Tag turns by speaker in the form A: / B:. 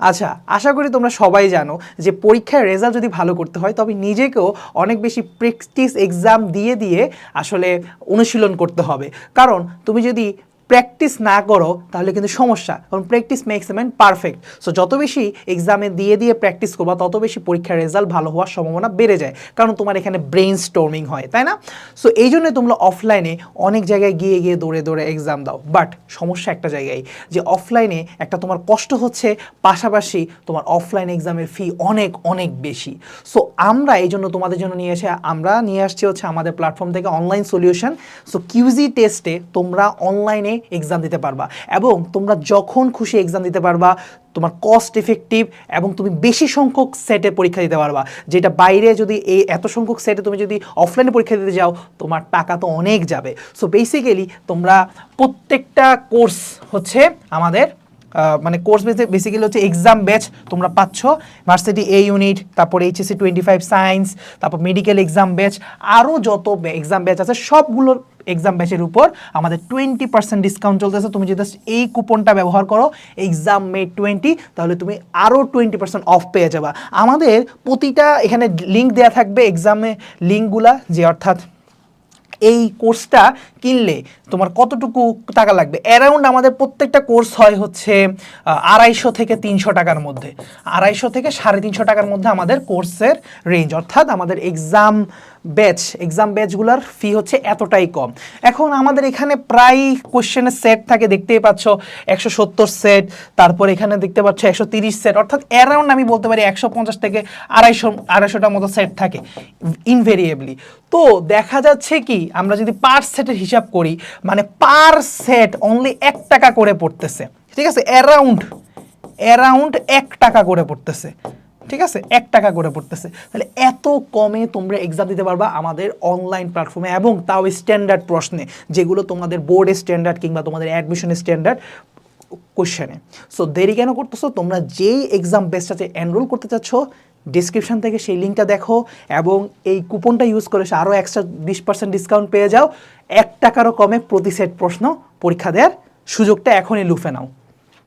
A: আচ্ছা আশা করি তোমরা সবাই জানো যে পরীক্ষার রেজাল্ট যদি ভালো করতে হয়, তবে নিজেকেও অনেক বেশি প্র্যাকটিস এক্সাম দিয়ে দিয়ে আসলে অনুশীলন করতে হবে। কারণ তুমি যদি প্র্যাকটিস না করো, তাহলে কিন্তু সমস্যা। কারণ practice makes man perfect so যত বেশি এক্সামে দিয়ে দিয়ে প্র্যাকটিস করবা, তত বেশি পরীক্ষার রেজাল্ট ভালো হওয়ার সম্ভাবনা বেড়ে যায়। কারণ তোমার এখানে ব্রেন স্টর্মিং হয়, তাই না? সো এই জন্য তোমরা অফলাইনে অনেক জায়গায় গিয়ে গিয়ে দৌড়ে দৌড়ে এক্সাম দাও। বাট সমস্যা একটা জায়গায় যে অফলাইনে একটা তোমার কষ্ট হচ্ছে, পাশাপাশি তোমার অফলাইন এক্সামের ফি অনেক অনেক বেশি। সো আমরা এই জন্য তোমাদের জন্য নিয়ে এসে, আমরা নিয়ে আসছি হচ্ছে আমাদের প্ল্যাটফর্ম থেকে অনলাইন সলিউশন সো কিউজি টেস্টে তোমরা অনলাইনে এক্সাম দিতে পারবা। এবং তোমরা যখন খুশি এক্সাম দিতে পারবা, তোমার কস্ট এফেক্টিভ এবং তুমি বেশি সংখ্যক সেটে পরীক্ষা দিতে পারবা। যেটা বাইরে যদি এই এত সংখ্যক সেটে তুমি যদি অফলাইনে পরীক্ষা দিতে যাও, তোমার টাকা তো অনেক যাবে। সো বেসিক্যালি তোমরা প্রত্যেকটা কোর্স হচ্ছে আমাদের মানে কোর্স বেসে বেসিক্যালি হচ্ছে এক্সাম ব্যাচ তোমরা পাচ্ছ। ভার্সিটি এ ইউনিট তারপর এইচএসসি টোয়েন্টি ফাইভ সায়েন্স তারপর মেডিকেল এক্সাম ব্যাচ আরও যত এক্সাম ব্যাচ আছে, সবগুলোর এক্সাম ব্যাচের উপর আমাদের টোয়েন্টি পার্সেন্ট ডিসকাউন্ট চলতেছে। তুমি যদি এই কুপনটা ব্যবহার করো এক্সাম মে টোয়েন্টি তাহলে তুমি আরও টোয়েন্টি পার্সেন্ট অফ পেয়ে যাবা। আমাদের প্রতিটা এখানে লিঙ্ক দেওয়া থাকবে এক্সামে লিঙ্কগুলা যে অর্থাৎ এই কোর্সটা কিনলে তোমার কতটুকু টাকা লাগবে? অ্যারাউন্ড আমাদের প্রত্যেকটা কোর্স হয় হচ্ছে আড়াইশো থেকে তিনশো টাকার মধ্যে। আড়াইশো থেকে সাড়ে তিনশো টাকার মধ্যে আমাদের কোর্সের রেঞ্জ অর্থাৎ আমাদের এক্সাম ব্যাচ এক্সাম ব্যাচগুলোর ফি হচ্ছে এতটাই কম। এখন আমাদের এখানে প্রায় কোশ্চেনের সেট থাকে, দেখতেই পাচ্ছ, একশো সত্তর সেট তারপর এখানে দেখতে পাচ্ছ একশো তিরিশ সেট অর্থাৎ অ্যারাউন্ড আমি বলতে পারি একশো পঞ্চাশ থেকে আড়াইশো, আড়াইশোটার মতো সেট থাকে ইনভেরিয়েবলি তো দেখা যাচ্ছে কি, আমরা যদি পার সেটের হিসাব করি মানে পার সেট অনলি এক টাকা করে পড়তেছে। ঠিক আছে? অ্যারাউন্ড অ্যারাউন্ড এক টাকা করে পড়তেছে। ঠিক আছে? এক টাকা করে পড়তেছে। তাহলে এত কমে তোমরা এক্সাম দিতে পারবা আমাদের অনলাইন প্ল্যাটফর্মে এবং তাও স্ট্যান্ডার্ড প্রশ্নে, যেগুলো তোমাদের বোর্ডের স্ট্যান্ডার্ড কিংবা তোমাদের অ্যাডমিশনের স্ট্যান্ডার্ড কোশ্চেনে সো দেরি কেন করতেছো? তোমরা যেই এক্সাম বেসটাতে এনরোল করতে চাচ্ছ ডিসক্রিপশন থেকে সেই লিঙ্কটা দেখো এবং এই কুপনটা ইউজ করে আরও এক্সট্রা বিশ পার্সেন্ট ডিসকাউন্ট পেয়ে যাও। এক টাকারও কমে প্রতি সেট প্রশ্ন পরীক্ষা দেওয়ার সুযোগটা এখনই লুফে নাও।